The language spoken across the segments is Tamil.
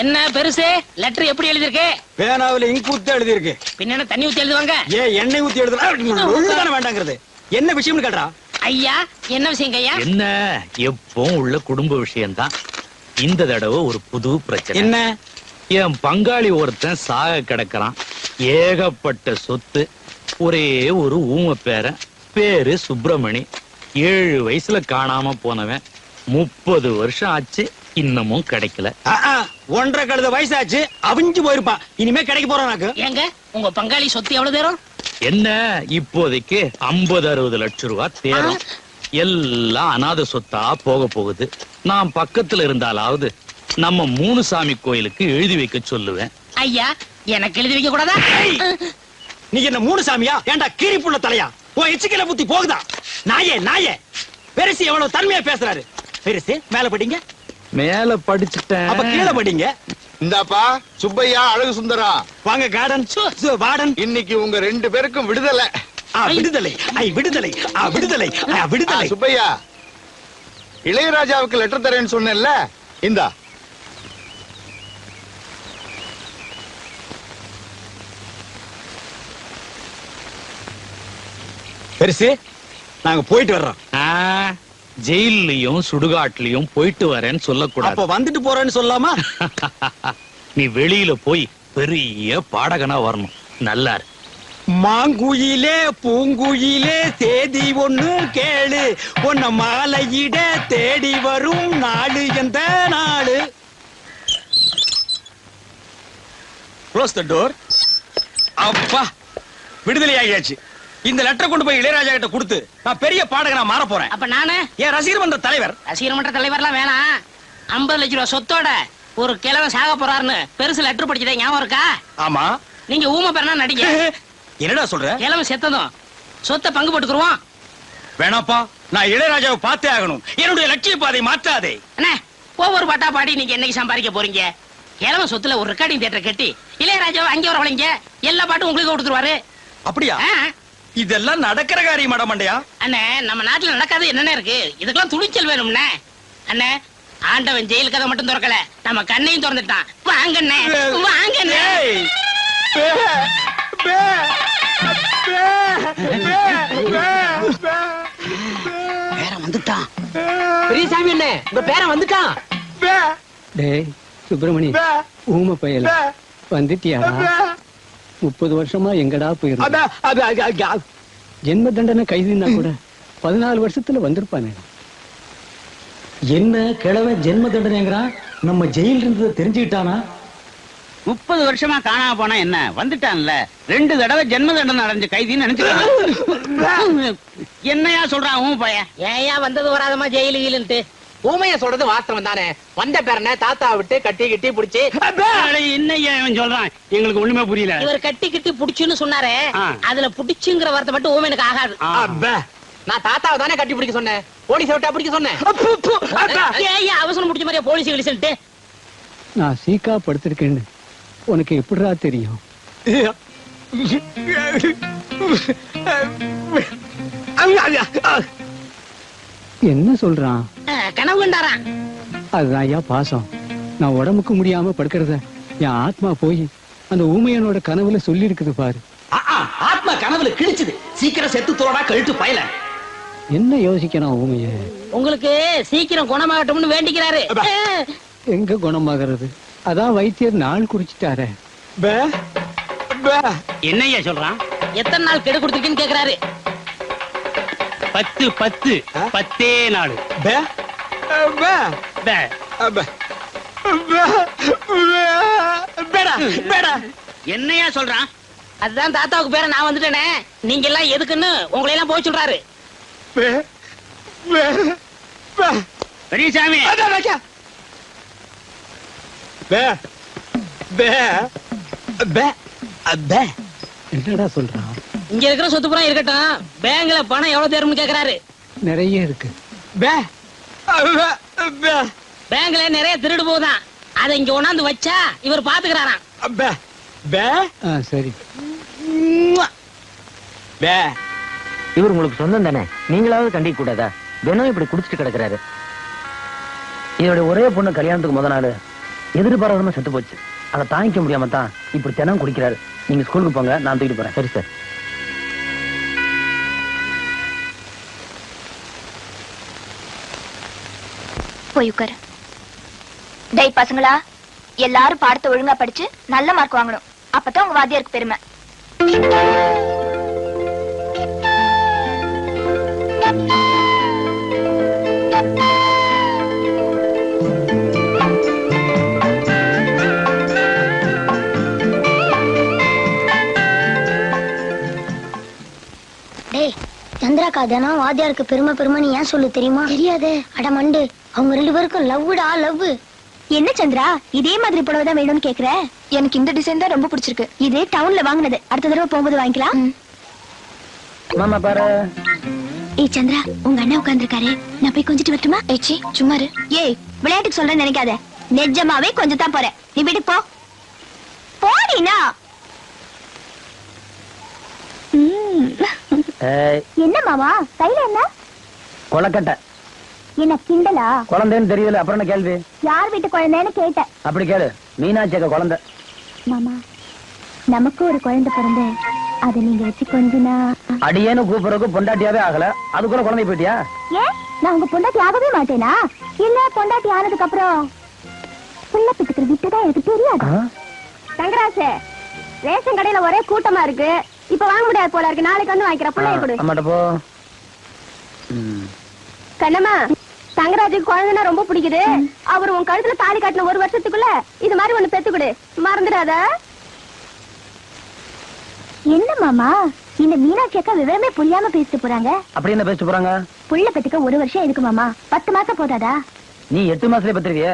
என்ன பெருசு? லெட்டர் எப்படி எழுதிருக்கு பேனாவில இங்க் ஊத்தி எழுதி இருக்கு பின்ன என்ன தண்ணி ஊத்தி எழுதுவாங்க? ஏ எண்ணெய் ஊத்தி எழுதுனா தானே வேண்டாங்கிறது. என்ன விஷயம்னு கேட்டா ஐயா என்ன விஷயம் ஐயா? என்ன? எப்பவும் உள்ள குடும்ப விஷயம்தான். இந்த தடவை ஒரு புது பிரச்சனை. என்ன? என் பங்காளி ஒருத்தன் சாக கிடக்குறான். ஏகப்பட்ட சொத்து ஒரே ஒரு ஊம பேரன் பேரு சுப்பிரமணி. ஏழு வயசுல காணாம போனவன். முப்பது வருஷம் ஆச்சு. இன்னமும் கிடைக்கல. ஒன்றரை கழுத வயசாச்சு அவிஞ்சு போயிருப்பான் இனிமே கிடைக்க போறானாக்கு ஏங்க உங்க பங்காளி சொத்து எவ்வளவு தரும்? என்ன இப்போதைக்கு ஐம்பது அறுபது லட்சம் ரூபாய் தேரும். எல்லாம் அனாதை சொத்தா போக போகுது. நான் பக்கத்துல இருந்தாலாவது நம்ம மூணு சாமி கோயிலுக்கு எழுதி வைக்க சொல்லுவேன். ஐயா எனக்கு எழுதி வைக்க கூடாதா? நீ என்ன மூணு சாமியா? ஏன்டா கீரி புள்ள தலையா? உன் எச்சிக்கல புத்தி போகுதா? நாயே நாயே. பெருசு எவ்வளவு தன்மையா பேசுறாரு. பெருசு மேல படிங்க. மேல படிச்சுட்டேன். அப்ப கீழே படிங்க. இந்தாப்பா சுப்பையா அழகு சுந்தரா. வாங்க கார்டன் வார்டன். இன்னைக்கு உங்க ரெண்டு பேருக்கும் விடுதலை. ஆ விடுதலை. ஐ விடுதலை. ஆ விடுதலை. விடுதலை. சுப்பையா இளையராஜாவுக்கு லெட்டர் தரேன்னு சொன்னேன்ல. இந்தா. பெருசு நாங்க போயிட்டு வர்றோம். ஆ, ஜெயில்லயும் சுடுகாட்லயும் போயிட்டு வரேன்னு சொல்லக்கூடாது. அப்ப வந்துட்டு போறேன்னு சொல்லாமா? நீ வெளியில போய் பெரிய பாடகனா வரணும். நல்லா. மாங்குயிலே பூங்குயிலே தேதி ஒண்ணு கேளு. உன்ன மாலையிட தேடி வரும் நாடு எந்த நாடு க்ளோஸ் த டோர் அப்பா விடுதலை ஆகியாச்சு இந்த லெட்டர் கொண்டு போய் இளையராஜா கிட்ட கொடுத்து நான் பெரிய பாடகனா மாற போறேன். அப்ப நானு? என் ரசிகர் மன்ற தலைவர். ரசிகர் மன்ற தலைவர்லாம் வேணாம். ஐம்பது லட்ச ரூபா சொத்தோட ஒரு கிழவன் சாக போறாருன்னு பெருசு லெட்டர் படிச்சதே ஞாபகம் இருக்கா? ஆமா. நீங்க ஊமை பெறனா நடிங்க. என்னடா சொல்ற? கிழவன் செத்ததும் சொத்தை பங்கு போட்டுக்குருவோம். வேணாப்பா நான் இளையராஜாவை பார்த்தே ஆகணும். என்னுடைய லட்சிய பாதை மாற்றாதே. அண்ணே ஒவ்வொரு பாட்டா பாடி நீங்க என்னைக்கு சம்பாதிக்க போறீங்க? கிழவன் சொத்துல ஒரு ரெக்கார்டிங் தியேட்டர் கட்டி இளையராஜாவை அங்கே வர வளைங்க எல்லா பாட்டும் உங்களுக்கு கொடுத்துருவாரு. அப்படியா? இதெல்லாம் நடக்கிற காரியம் மண்டயா அண்ணே நம்ம நாட்டுல நடக்காது என்னென்ன இருக்கு? இதுக்கெல்லாம் துணிச்சல் வேணும்னே அண்ணே ஆண்டவன் ஜெயில் கதை மட்டும் திறக்கல. நம்ம கண்ணையும் திறந்துட்டான். வாங்கண்ணே வாங்கண்ணே ஏய், பே, பே, பே, பே, பே, பே. பேரன் வந்துட்டான். பெரியசாமி அண்ணே உங்க பேரன் வந்துட்டான். பே, டேய் சுப்பிரமணி பே, ஊம பயல பே. முப்பது வருஷமா எங்கடா போயிருந்த. ஜென்ம தண்டனை கைதுனா கூட பதினாலு வருஷத்துல வந்திருப்பானே. என்ன கிழவ ஜென்ம தண்டனைங்கிறான்? நம்ம ஜெயில் இருந்ததை தெரிஞ்சுக்கிட்டானா? முப்பது வருஷமா காணாம போனா என்ன? வந்துட்டான்ல. ரெண்டு தடவை ஜென்ம தண்டனை அடைஞ்ச கைதின்னு நினைச்சுக்கலாம் என்னையா சொல்றான் உன் பையன்? ஏயா வந்தது வராதமா ஜெயிலு கீழுன்ட்டு ஊமைய சொல்றது வாஸ்தவம் தானே? வந்த பேரனை தாத்தா விட்டு கட்டி கிட்டி புடிச்சு இவன் சொல்றான்? எங்களுக்கு ஒண்ணுமே புரியல. இவர் கட்டி கட்டி புடிச்சுன்னு சொன்னாரே. அதுல புடிச்சுங்கிற வார்த்தை மட்டும் ஓமனுக்கு ஆகாது. அப்பே. நான் தாத்தாவை தானே கட்டி பிடிக்க சொன்னேன். போலீஸ் விட்டா பிடிக்க சொன்னேன். அவசரம் முடிச்ச மாதிரியா போலீஸ் கிழிச்சுட்டு நான் சீக்கா படுத்திருக்கேன்னு உனக்கு எப்படிடா தெரியும்? என்ன சொல்றான்? கனவு கண்டாரான் அதுதான் ஐயா பாசம். நான் உடம்புக்கு முடியாம படுக்கிறத என் ஆத்மா போய் அந்த ஊமையனோட கனவுல சொல்லி இருக்குது பாரு. ஆ, ஆ, ஆத்மா கனவுல கிழிச்சுது. சீக்கிரம் செத்து தோடா கழுத்து பயல. என்ன யோசிக்கிறான் ஊமைய? உங்களுக்கு சீக்கிரம் குணமாகட்டும்னு வேண்டிக்கிறாரு. எங்க குணமாகிறது? அதான் வைத்தியர் நாள் குறிச்சிட்டாரே. பே, பே. என்னையா சொல்றான்? எத்தனை நாள் கெடு கொடுத்துருக்கீன்னு கேக்குறாரு. பத்து பத்து. பத்தே நாள். என்னையா சொல்றான் அதுதான் தாத்தாவுக்கு பேர நான் வந்துட்டேனே நீங்க எல்லாம் எதுக்குன்னு உங்களை எல்லாம் போய் சொல்றாரு பே, பே, பே. பெரியசாமி அதான் வைக்க. பே, பே, பே, பே. என்னடா சொல்றான் இங்க இருக்கிற சொத்து புறம் இருக்கட்டும் பேங்க்ல பணம் எவ்வளவு தேரும்னு கேக்குறாரு நிறைய இருக்கு பே, பேங்க்ல நிறைய திருடு போகுதான். அதை இங்க கொண்டாந்து வச்சா இவர் பாத்துக்கிறாராம். பே, பே, ஆ சரி. பே. இவர் உங்களுக்கு சொந்தம் தானே? நீங்களாவது கண்டிக்க கூடாதா? தினம் இப்படி குடிச்சிட்டு கிடக்குறாரு. இதோட ஒரே பொண்ணு கல்யாணத்துக்கு முத நாள் எதிர்பாராதமா செத்து போச்சு. அதை தாங்கிக்க முடியாம தான் இப்படி தினம் குடிக்கிறாரு. நீங்க ஸ்கூலுக்கு போங்க நான் தூக்கிட்டு போறேன். சரி சார். போய் உட்காரு டேய் பசங்களா எல்லாரும் பாடத்தை ஒழுங்கா படிச்சு நல்ல மார்க் வாங்கணும். அப்பதான் உங்க வாத்தியாருக்கு பெருமை. டேய் சந்திராக்கா தினம் வாத்தியாருக்கு பெருமை நீ ஏன் சொல்லு தெரியுமா? தெரியாது. அட மண்டு அவங்க ரெண்டு பேருக்கும் லவ்வுடா லவ் என்ன சந்திரா இதே மாதிரி புடவை தான் வேணும்னு கேக்குற? எனக்கு இந்த டிசைன் தான் ரொம்ப பிடிச்சிருக்கு. இது டவுன்ல வாங்குனது. அடுத்த தடவை போகும்போது வாங்கிக்கலாம் மாமா பாரு. ஏய் சந்திரா உங்க அண்ணன் உட்கார்ந்திருக்காரு. நான் போய் கொஞ்சிட்டு வரட்டுமா? ஏச்சி சும்மா இரு. ஏய் விளையாட்டுக்கு சொல்றேன்னு நினைக்காத. நிஜமாவே கொஞ்சம் தான் போறேன். நீ வீட்டுக்கு போ. போடினா என்ன மாமா? கையில என்ன? கொலக்கட்டை. என்ன கிண்டலா? குழந்தைன்னு தெரியல அப்புறம் என்ன கேள்வி? யார் வீட்டு குழந்தைன்னு கேட்டேன். அப்படி கேளு. மீனாட்சி அக்கா குழந்தை. மாமா நமக்கு ஒரு குழந்தை பிறந்து அதை நீங்க வச்சு கொஞ்சினா அடியேன்னு கூப்பிடுறதுக்கு பொண்டாட்டியாவே ஆகல. அதுக்குள்ள குழந்தை போயிட்டியா? ஏன் நான் உங்க பொண்டாட்டி ஆகவே மாட்டேனா? இல்ல பொண்டாட்டி ஆனதுக்கு அப்புறம் புள்ள பெத்துக்கிற விட்டுதான் எனக்கு தெரியாது? தங்கராசு ரேஷன் கடையில ஒரே கூட்டமா இருக்கு. இப்ப வாங்க முடியாது போல இருக்கு. நாளைக்கு வந்து வாங்கிக்கிற பிள்ளைய கொடு. அம்மாட்ட போ. கண்ணம்மா. தங்கராஜுக்கு குழந்தைனா ரொம்ப பிடிக்குது. அவர் உன் கழுத்துல தாலி காட்டின ஒரு வருஷத்துக்குள்ள இது மாதிரி ஒண்ணு பெத்து கொடு. மறந்துடாத. என்ன மாமா? இந்த மீனாட்சி அக்கா விவரமே புரியாம பேசிட்டு போறாங்க. அப்படி என்ன பேசிட்டு போறாங்க? புள்ள பெத்துக்க ஒரு வருஷம் எதுக்கு மாமா. பத்து மாசம் போதாதா? நீ எட்டு மாசத்துல பத்திருக்கிய.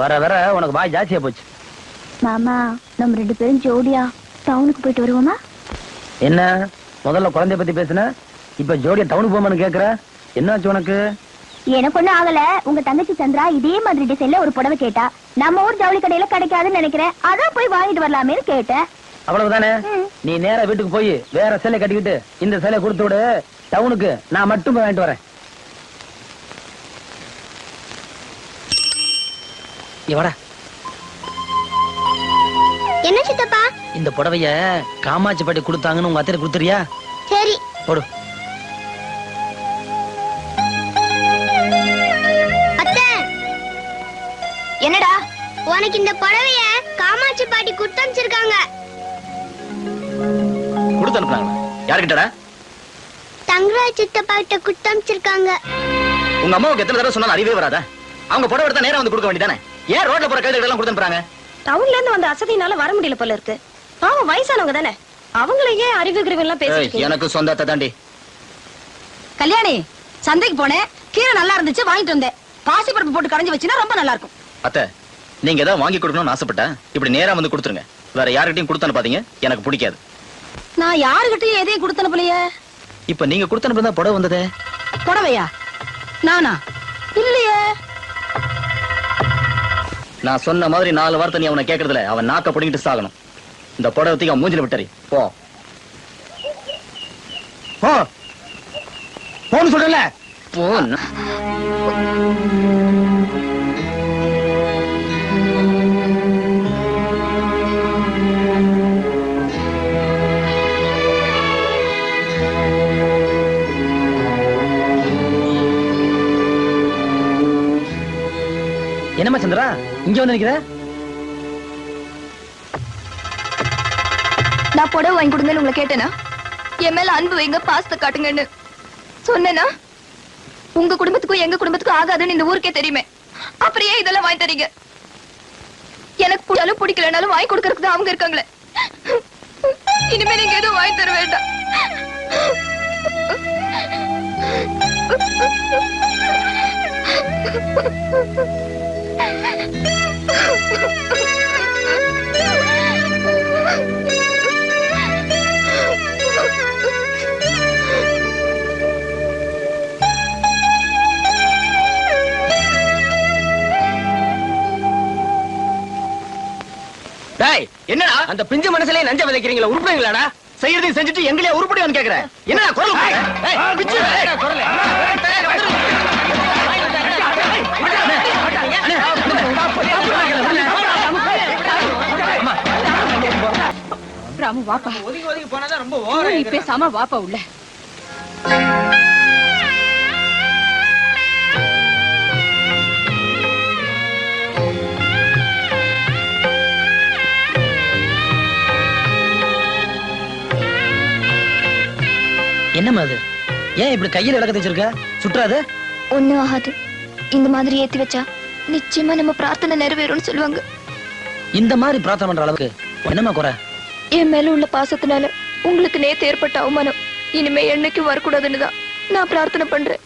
வர வர உனக்கு வாய் ஜாஸ்தியா போச்சு. மாமா நம்ம ரெண்டு பேரும் ஜோடியா டவுனுக்கு போயிட்டு வருவோமா? என்ன? முதல்ல குழந்தைய பத்தி பேசுன? இப்ப ஜோடியா டவுனுக்கு போமான்னு கேக்குற? என்னாச்சு உனக்கு? எனக்கு ஒண்ணும் ஆகல. உங்க தங்கச்சி சந்திரா இதே மாதிரி டிசைன்ல ஒரு புடவை கேட்டா நம்ம ஊர் ஜவுளி கடையில கிடைக்காதுன்னு நினைக்கிறேன். அதான் போய் வாங்கிட்டு வரலாமேன்னு கேட்டேன். அவ்வளவுதானே? நீ நேரா வீட்டுக்கு போய் வேற சேலை கட்டிக்கிட்டு இந்த சேலை கொடுத்து விடு. டவுனுக்கு நான் மட்டும் போய் வாங்கிட்டு வரேன். இவடா என்ன சித்தப்பா? இந்த புடவைய காமாட்சி பாட்டி கொடுத்தாங்கன்னு உங்க அத்தையை கொடுத்துறியா சரி. போடு. என்னடா? உனக்கு இந்த புடவைய காமாட்சி பாட்டி கொடுத்து அனுப்பிச்சிருக்காங்க. கொடுத்து அனுப்புனாங்களா? யாருக்கிட்டடா? தங்கராஜ் சித்தப்பா கிட்ட கொடுத்து அனுப்பிச்சிருக்காங்க. உங்க அம்மாவுக்கு எத்தனை தடவை சொன்னாலும் அறிவே வராதா? அவங்க புடவை எடுத்தா நேரா வந்து கொடுக்க வேண்டியதானே? ஏன் ரோட்ல போற கழுதை எல்லாம் கொடுத்து அனுப்புறாங்க? டவுன்ல இருந்து வந்த அசதினால வர முடியல போல இருக்கு. பாவம் வயசானவங்க தானே? அவங்கள ஏன் அறிவு கிரிவு எல்லாம் ஏய், பேசிட்டு எனக்கு சொந்தத்தை தாண்டி. கல்யாணி சந்தைக்கு போனேன். கீரை நல்லா இருந்துச்சு வாங்கிட்டு வந்தேன். பாசி பருப்பு போட்டு கடைஞ்சு வச்சுனா ரொம்ப நல்லா இருக்கும். அத்தை நீங்க ஏதாவது வாங்கி கொடுக்கணும்னு ஆசைப்பட்டா இப்படி நேரா வந்து கொடுத்துருங்க. வேற யார்கிட்டயும் கொடுத்து அனுப்பாதீங்க எனக்கு பிடிக்காது. நான் யாருகிட்டயும் எதையும் கொடுத்து அனுப்பலையே? இப்ப நீங்க கொடுத்து அனுப்புறதா புடவை வந்ததே? புடவையா? நானா? இல்லையே. நான் சொன்ன மாதிரி நாலு வார்த்தை நீ அவனை கேக்குறதுல அவன் நாக்க பிடிங்கிட்டு சாகணும். இந்த புடவை தூக்கி அவன் மூஞ்சில விட்டறி போ. போ. போன்னு சொல்றல போ சந்திரா இங்க வந்து நிக்கிற? நான் புடவை வாங்கி கொடுங்கன்னு உங்களை கேட்டேனா? என் மேல அன்பு வைங்க பாசத்தை காட்டுங்கன்னு சொன்னேனா? உங்க குடும்பத்துக்கும் எங்க குடும்பத்துக்கும் ஆகாதுன்னு இந்த ஊருக்கே தெரியுமே. அப்படியே இதெல்லாம் வாங்கி தரீங்க? எனக்கு பிடிச்சாலும் பிடிக்கலனாலும் வாங்கி கொடுக்கறதுக்கு தான் அவங்க இருக்காங்களே. இனிமே நீங்க எதுவும் வாங்கி தர வேண்டாம். டேய் என்னடா அந்த பிஞ்சு மனசுல நஞ்ச விதைக்கிறீங்களா உருப்படுங்களாடா செய்யறதையும் செஞ்சுட்டு எங்களையே உருப்படி கேக்குறேன் என்னடா குரல் பேசாம வாப்பா உள்ள என்னம்மா அது? ஏன் இப்படி கையில விளக்க வச்சிருக்க? சுற்றாது. ஒண்ணும் ஆகாது. இந்த மாதிரி ஏத்தி வச்சா நிச்சயமா நம்ம பிரார்த்தனை நிறைவேறும்னு சொல்லுவாங்க. இந்த மாதிரி பிரார்த்தனை பண்ற அளவுக்கு என்னம்மா குறை? என் மேல உள்ள பாசத்தினால உங்களுக்கு நேத்து ஏற்பட்ட அவமானம். இனிமே என்னைக்கும் வரக்கூடாதுன்னு தான் நான் பிரார்த்தனை பண்றேன்.